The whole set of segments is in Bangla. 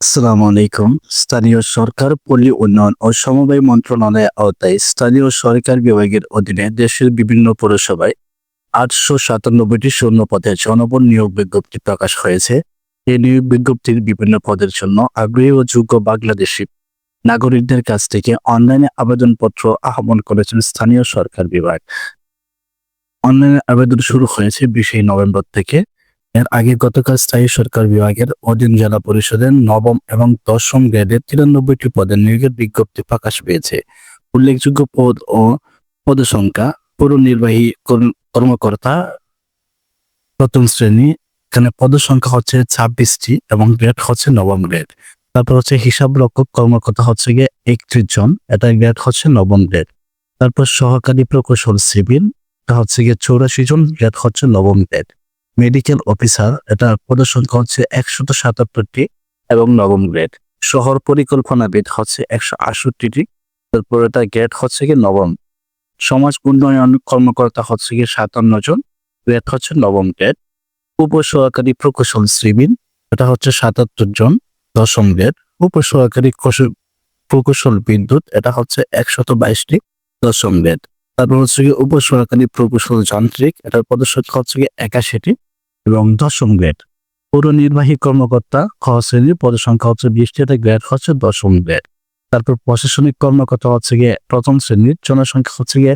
আসসালামু আলাইকুম। স্থানীয় সরকার, পল্লী উন্নয়ন ও সমবায় মন্ত্রণালয়ের আওতায় স্থানীয় সরকার বিভাগের অধীনে দেশের বিভিন্ন পৌরসভায় আটশো সাতানব্বইটি শূন্য পদে জনবল নিয়োগ বিজ্ঞপ্তি প্রকাশ হয়েছে। এই নিয়োগ বিজ্ঞপ্তির বিভিন্ন পদের জন্য আগ্রহী ও যোগ্য বাংলাদেশি নাগরিকদের কাছ থেকে অনলাইনে আবেদনপত্র আহ্বান করেছেন স্থানীয় সরকার বিভাগ। অনলাইনে আবেদন শুরু হয়েছে বিশে নভেম্বর থেকে। এর আগে গতকাল স্থায়ী সরকার বিভাগের অধীন জেলা পরিষদের নবম এবং দশম গ্রেডের তিরানব্বইটি পদের নিয়োগের বিজ্ঞপ্তি প্রকাশ পেয়েছে। উল্লেখযোগ্য পদ ও পদসংখ্যা পৌর নির্বাহী কর্মকর্তা প্রথম শ্রেণি, এখানে পদসংখ্যা হচ্ছে ছাব্বিশটি এবং গ্রেড হচ্ছে নবম গ্রেড। তারপর হচ্ছে হিসাব রক্ষক কর্মকর্তা হচ্ছে গিয়ে একত্রিশ জন এটা গ্রেড হচ্ছে নবম গ্রেড। তারপর সহকারী প্রকৌশল সিভিল, এটা হচ্ছে গিয়ে চৌরাশি জন, গ্রেড হচ্ছে নবম গ্রেড। মেডিকেল অফিসার, এটা পদসংখ্যা হচ্ছে একশত সাতাত্তরটি এবং নবম গ্রেড। শহর পরিকল্পনাবিদ হচ্ছে একশো আটষট্টিটি। তারপর এটা গ্রেড হচ্ছে কি নবম। সমাজ উন্নয়ন কর্মকর্তা হচ্ছে কি সাতান্ন জন গ্রেড হচ্ছে নবম গ্রেড। উপসহকারী প্রকৌশল সিভিল, এটা হচ্ছে সাতাত্তর জন দশম গ্রেড। উপসহকারী কৌশল- প্রকৌশল বিদ্যুৎ, এটা হচ্ছে একশত বাইশটি, দশম গ্রেড। তারপর হচ্ছে কি উপসহকারী প্রকৌশল যান্ত্রিক, এটার পদসংখ্যা হচ্ছে কি একাশিটি। এবং দশম গ্রেড পৌর নির্বাহী কর্মকর্তা খ শ্রেণির পদের সংখ্যা হচ্ছে বিশটি এটা গ্রেড হচ্ছে দশম গ্রেড তারপর প্রশাসনিক কর্মকর্তা হচ্ছে গিয়ে প্রথম শ্রেণির, জনসংখ্যা হচ্ছে গিয়ে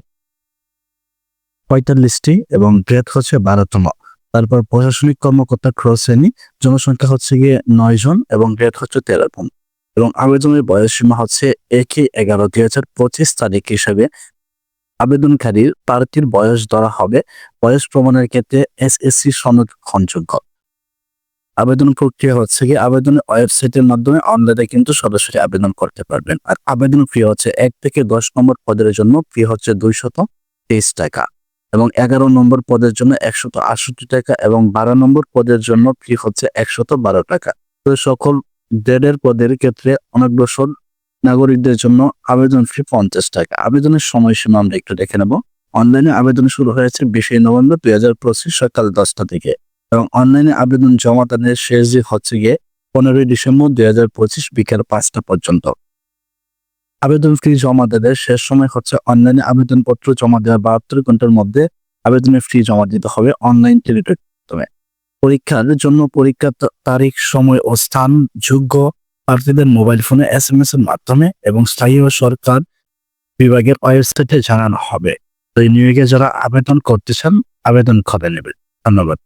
পঁয়তাল্লিশটি এবং গ্রেড হচ্ছে বারোতম। তারপর প্রশাসনিক কর্মকর্তা খ শ্রেণি জনসংখ্যা হচ্ছে গিয়ে নয় জন এবং গ্রেড হচ্ছে তেরোতম। এবং আবেদনের বয়স সীমা হচ্ছে একই এগারো, দুই হাজার পঁচিশ তারিখ হিসাবে আবেদনকারীর প্রার্থীর বয়স ধরা হবে। বয়স প্রমাণের ক্ষেত্রে এসএসসি সনদ গ্রহণযোগ্য আবেদন প্রক্রিয়া হচ্ছে কি আবেদনের ওয়েবসাইটের মাধ্যমে অনলাইনে কিন্তু সরাসরি আবেদন করতে পারবেন। আর আবেদন ফি হচ্ছে এক থেকে দশ নম্বর পদের জন্য ফি হচ্ছে দুইশত তেইশ টাকা এবং এগারো নম্বর পদের জন্য একশত আটষট্টি টাকা এবং বারো নম্বর পদের জন্য ফি হচ্ছে একশত বারো টাকা। তো সকল গ্রেডের পদের ক্ষেত্রে অনগ্রসর নাগরিকদের জন্য আবেদন ফি পঞ্চাশ টাকা। আবেদনের সময়সীমা আমরা একটু দেখে নেব। অনলাইনে আবেদন শুরু হয়েছে বিশে নভেম্বর দুই হাজার পঁচিশ সকাল দশটা থেকে। এবং অনলাইনে আবেদন জমা দানের শেষ দিন হচ্ছে গিয়ে পনেরোই ডিসেম্বর দুই হাজার পঁচিশ বিকেল পাঁচটা পর্যন্ত। আবেদন ফি জমা দেওয়ার শেষ সময় হচ্ছে অনলাইনে আবেদনপত্র জমা দেওয়ার বাহাত্তর ঘণ্টার মধ্যে আবেদনের ফি জমা দিতে হবে অনলাইন টেলিটকের মাধ্যমে। পরীক্ষার জন্য পরীক্ষার তারিখ, সময় ও স্থান যোগ্য প্রার্থীদের মোবাইল ফোনে এস এম এস এর মাধ্যমে এবং স্থায়ী ও সরকার বিভাগের ওয়েবসাইটে জানানো হবে। তো এই নিয়োগে যারা আবেদন করতে চান, আবেদন করে নেবেন। ধন্যবাদ।